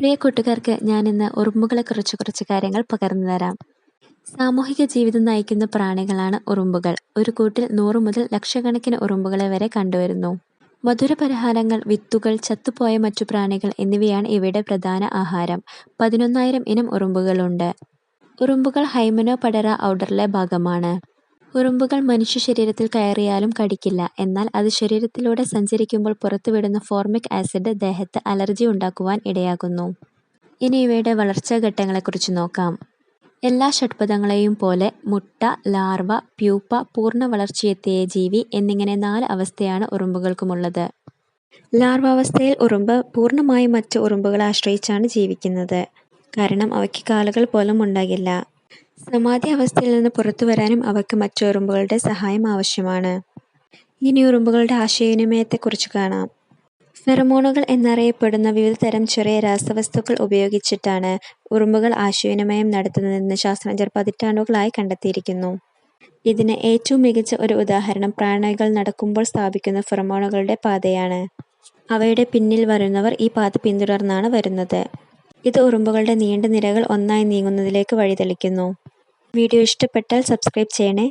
പ്രിയ കൂട്ടുകാർക്ക് ഞാനിന്ന് ഉറുമ്പുകളെക്കുറിച്ച് കുറച്ച് കാര്യങ്ങൾ പകർന്നു തരാം. സാമൂഹിക ജീവിതം നയിക്കുന്ന പ്രാണികളാണ് ഉറുമ്പുകൾ. ഒരു കൂട്ടിൽ നൂറ് മുതൽ ലക്ഷക്കണക്കിന് ഉറുമ്പുകളെ വരെ കണ്ടുവരുന്നു. മധുര പരിഹാരങ്ങൾ വിത്തുകൾ ചത്തുപോയ മറ്റു പ്രാണികൾ എന്നിവയാണ് ഇവയുടെ പ്രധാന ആഹാരം. പതിനൊന്നായിരം ഇനം ഉറുമ്പുകളുണ്ട്. ഉറുമ്പുകൾ ഹൈമനോ ഹൈമനോപഡറ ഔഡറിലെ ഭാഗമാണ്. ഉറുമ്പുകൾ മനുഷ്യ ശരീരത്തിൽ കയറിയാലും കടിക്കില്ല. എന്നാൽ അത് ശരീരത്തിലൂടെ സഞ്ചരിക്കുമ്പോൾ പുറത്തുവിടുന്ന ഫോർമിക് ആസിഡ് ദേഹത്ത് അലർജി ഉണ്ടാക്കുവാൻ ഇടയാകുന്നു. ഇനി ഇവയുടെ വളർച്ചാ ഘട്ടങ്ങളെക്കുറിച്ച് നോക്കാം. എല്ലാ ഷഡ്പദങ്ങളെയും പോലെ മുട്ട ലാർവ പ്യൂപ്പ പൂർണ വളർച്ചയെത്തിയ ജീവി എന്നിങ്ങനെ നാല് അവസ്ഥയാണ് ഉറുമ്പുകൾക്കുമുള്ളത്. ലാർവാവസ്ഥയിൽ ഉറുമ്പ് പൂർണമായും മറ്റ് ഉറുമ്പുകളെ ആശ്രയിച്ചാണ് ജീവിക്കുന്നത്. കാരണം അവയ്ക്ക് കാലുകൾ പോലും ഉണ്ടാകില്ല. സമാധി അവസ്ഥയിൽ നിന്ന് പുറത്തു വരാനും അവയ്ക്ക് മറ്റു ഉറുമ്പുകളുടെ സഹായം ആവശ്യമാണ്. ഇനി ഉറുമ്പുകളുടെ ആശയവിനിമയത്തെക്കുറിച്ച് കാണാം. ഫെറമോണുകൾ എന്നറിയപ്പെടുന്ന വിവിധ തരം ചെറിയ രാസവസ്തുക്കൾ ഉപയോഗിച്ചിട്ടാണ് ഉറുമ്പുകൾ ആശയവിനിമയം നടത്തുന്നതെന്ന് ശാസ്ത്രജ്ഞർ പതിറ്റാണ്ടുകളായി കണ്ടെത്തിയിരിക്കുന്നു. ഇതിന് ഏറ്റവും മികച്ച ഒരു ഉദാഹരണം പ്രാണികൾ നടക്കുമ്പോൾ സ്ഥാപിക്കുന്ന ഫെറമോണുകളുടെ പാതയാണ്. അവയുടെ പിന്നിൽ വരുന്നവർ ഈ പാത പിന്തുടർന്നാണ് വരുന്നത്. ഇത് ഉറുമ്പുകളുടെ നീണ്ട നിരകൾ ഒന്നായി നീങ്ങുന്നതിലേക്ക് വഴിതെളിക്കുന്നു. വീഡിയോ ഇഷ്ടപ്പെട്ടാൽ സബ്സ്ക്രൈബ് ചെയ്യണേ.